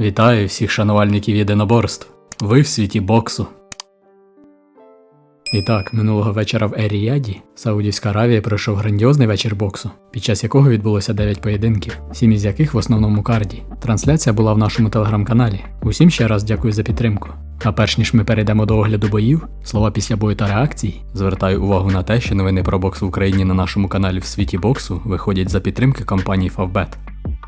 Вітаю всіх шанувальників єдиноборств. Ви в світі боксу. І так, минулого вечора в Еріяді Саудівська Аравія пройшов грандіозний вечір боксу, під час якого відбулося 9 поєдинків, сім із яких в основному карді. Трансляція була в нашому телеграм-каналі. Усім ще раз дякую за підтримку. А перш ніж ми перейдемо до огляду боїв, слова після бою та реакцій, звертаю увагу на те, що новини про бокс в Україні на нашому каналі в світі боксу виходять за підтримки компанії Favbet.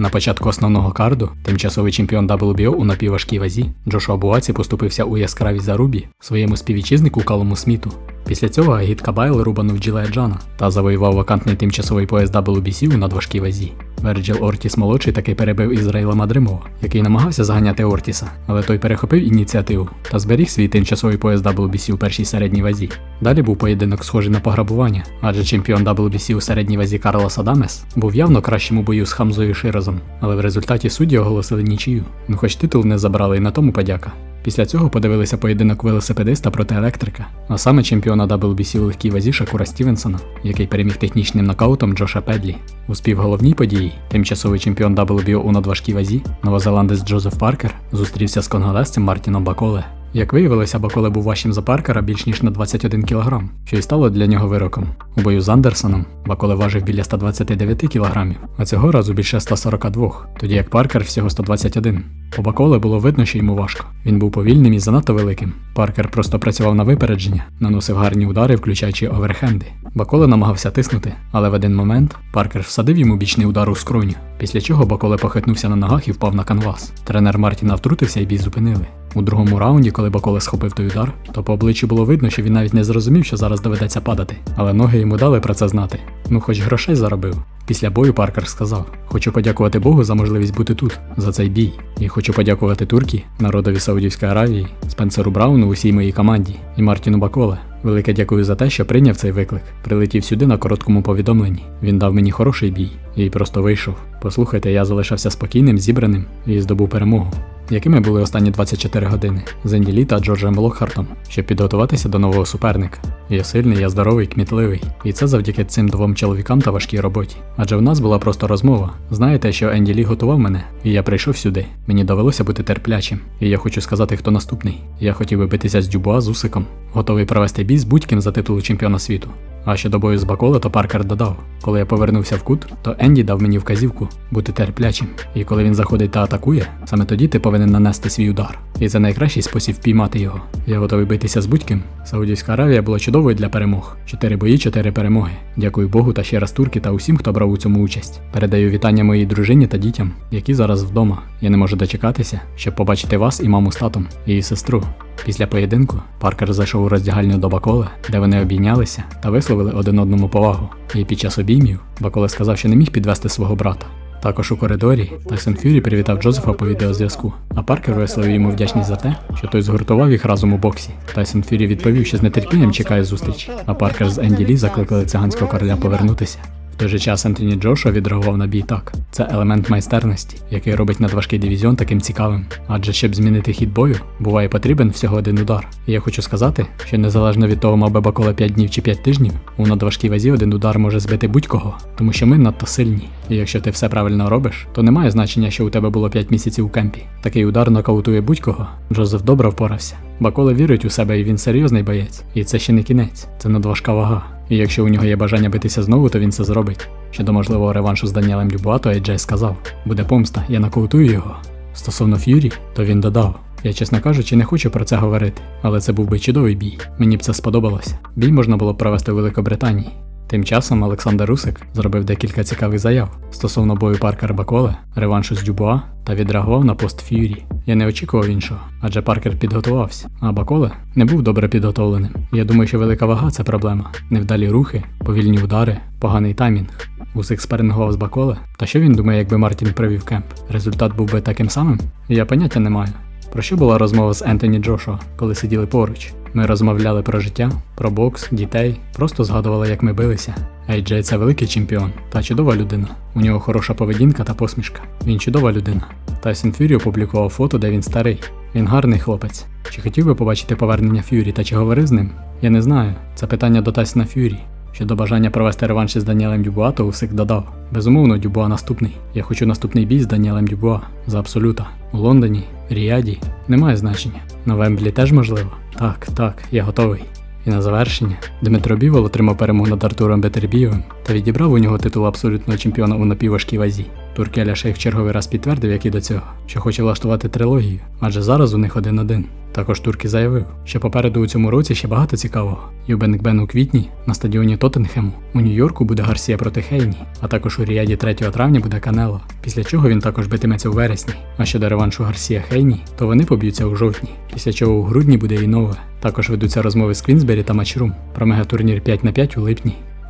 На початку основного карду тимчасовий чемпіон WBO у напівважкій вазі Джошуа Буаці поступився у яскравій зарубі своєму співвітчизнику Калому Сміту. Після цього Агіт Кабайл рубанув Джилея Джана та завоював вакантний тимчасовий пояс WBC у надважкій вазі. Верджил Ортіс молодший таки перебив Ізраїла Мадримова, який намагався заганяти Ортіса, але той перехопив ініціативу та зберіг свій тимчасовий пояс WBC у першій середній вазі. Далі був поєдинок схожий на пограбування, адже чемпіон WBC у середній вазі Карлос Адамес був явно кращим у бою з Хамзою Широзом, але в результаті судді оголосили нічию. Ну хоч титул не забрали і на тому подяка. Після цього подивилися поєдинок велосипедиста проти електрика, а саме чемпіона WBC у легкій вазі Шакура Стівенсона, який переміг технічним нокаутом Джоша Педлі. У співголовній події тимчасовий чемпіон WBO у надважкій вазі, новозеландець Джозеф Паркер зустрівся з конголезцем Мартіном Баколе. Як виявилося, Баколе був важчим за Паркера більш ніж на 21 кг, що й стало для нього вироком. У бою з Андерсоном Баколе важив біля 129 кг, а цього разу більше 142, тоді як Паркер всього 121. По Баколе було видно, що йому важко. Він був повільним і занадто великим. Паркер просто працював на випередження, наносив гарні удари, включаючи оверхенди. Баколе намагався тиснути, але в один момент Паркер всадив йому бічний удар у скроню, після чого Баколе похитнувся на ногах і впав на канвас. Тренер Мартіна втрутився і бій зупинили. У другому раунді, коли Баколе схопив той удар, то по обличчю було видно, що він навіть не зрозумів, що зараз доведеться падати. Але ноги йому дали про це знати. Ну, хоч грошей заробив. Після бою Паркер сказав: Хочу подякувати Богу за можливість бути тут, за цей бій. І хочу подякувати Туркі, народові Саудівської Аравії, Спенсеру Брауну, усій моїй команді і Мартіну Баколе. Велике дякую за те, що прийняв цей виклик. Прилетів сюди на короткому повідомленні. Він дав мені хороший бій і просто вийшов. Послухайте, я залишався спокійним, зібраним і здобув перемогу. Якими були останні 24 години з Енді та Джорджем Локхартом, щоб підготуватися до нового суперника? Я сильний, я здоровий, кмітливий. І це завдяки цим двом чоловікам та важкій роботі. Адже в нас була просто розмова. Знаєте, що Енді Лі готував мене, і я прийшов сюди. Мені довелося бути терплячим. І я хочу сказати, хто наступний. Я хотів би битися з Дюбуа з Усиком, готовий провести бій з будь-ким за титул чемпіона світу. А щодо бою з Баколо, то Паркер додав: коли я повернувся в кут, то Енді дав мені вказівку бути терплячим. І коли він заходить та атакує, саме тоді ти повинен нанести свій удар. І це найкращий спосіб впіймати його. Я готовий битися з будь-ким. Саудівська Аравія була чудовою для перемог. Чотири бої, чотири перемоги. Дякую Богу та ще раз турки та усім, хто брав у цьому участь. Передаю вітання моїй дружині та дітям, які зараз вдома. Я не можу дочекатися, щоб побачити вас і маму з татом, її сестру. Після поєдинку Паркер зайшов у роздягальню до Баколе, де вони обійнялися та висловили один одному повагу. І під час обіймів Баколе сказав, що не міг підвести свого брата. Також у коридорі Тайсон Фюрі привітав Джозефа по відеозв'язку, а Паркер висловив йому вдячність за те, що той згуртував їх разом у боксі. Тайсон Фюрі відповів, що з нетерпінням чекає зустрічі, а Паркер з Енді Лі закликали циганського короля повернутися. Той же час Ентоні Джошуа відреагував на бій так. Це елемент майстерності, який робить надважкий дивізіон таким цікавим. Адже щоб змінити хід бою, буває потрібен всього один удар. І я хочу сказати, що незалежно від того, мав би Бакола 5 днів чи 5 тижнів, у надважкій вазі один удар може збити будь-кого, тому що ми надто сильні. І якщо ти все правильно робиш, то немає значення, що у тебе було 5 місяців у кемпі. Такий удар нокаутує будь-кого. Джозеф добре впорався. Бакола вірить у себе і він серйозний боєць. І це ще не кінець, це надважка вага. І якщо у нього є бажання битися знову, то він це зробить. Щодо можливого реваншу з Даніелем Дюбуа, то сказав: буде помста, я нокаутую його. Стосовно Ф'юрі, то він додав. Я, чесно кажучи, не хочу про це говорити, але це був би чудовий бій. Мені б це сподобалося. Бій можна було б провести в Великобританії. Тим часом Олександр Русик зробив декілька цікавих заяв стосовно бою Паркер Баколе, реваншу з Дюбуа та відреагував на пост Ф'юрі. Я не очікував іншого, адже Паркер підготувався, а Баколе не був добре підготовленим. Я думаю, що велика вага це проблема. Невдалі рухи, повільні удари, поганий таймінг. Усик спарингував з Баколе. Та що він думає, якби Мартін провів кемп? Результат був би таким самим? Я поняття не маю. Про що була розмова з Ентоні Джошуа, коли сиділи поруч? Ми розмовляли про життя, про бокс, дітей, просто згадували, як ми билися. Ейджей це великий чемпіон та чудова людина. У нього хороша поведінка та посмішка. Він чудова людина. Тайсон Фюрі опублікував фото, де він старий. Він гарний хлопець. Чи хотів би побачити повернення Фюрі та чи говорив з ним? Я не знаю. Це питання до Тайсона Фюрі. Щодо бажання провести реванш із Даніелем Дюбуа, то Усик додав: Безумовно, Дюбуа наступний. Я хочу наступний бій з Даніелем Дюбуа за абсолюта. У Лондоні, Ріаді, немає значення. На Вемблі теж можливо. Так, так, я готовий. І на завершення Дмитро Бівол отримав перемогу над Артуром Бетербієвим та відібрав у нього титул абсолютного чемпіона у напівважкій вазі. Туркеля Шейх черговий раз підтвердив, як і до цього, що хоче влаштувати трилогію, адже зараз у них один-один. Також Турки заявив, що попереду у цьому році ще багато цікавого. Юбенкбен у квітні на стадіоні Тоттенхему. У Нью-Йорку буде Гарсія проти Хейні, а також у Ріаді 3 травня буде Канело. Після чого він також битиметься у вересні. А щодо реваншу Гарсія Хейні, то вони поб'ються у жовтні. Після чого у грудні буде і нове. Також ведуться розмови з Квінсбері та Матчрум про мегатурнір 5 на 5 у липні.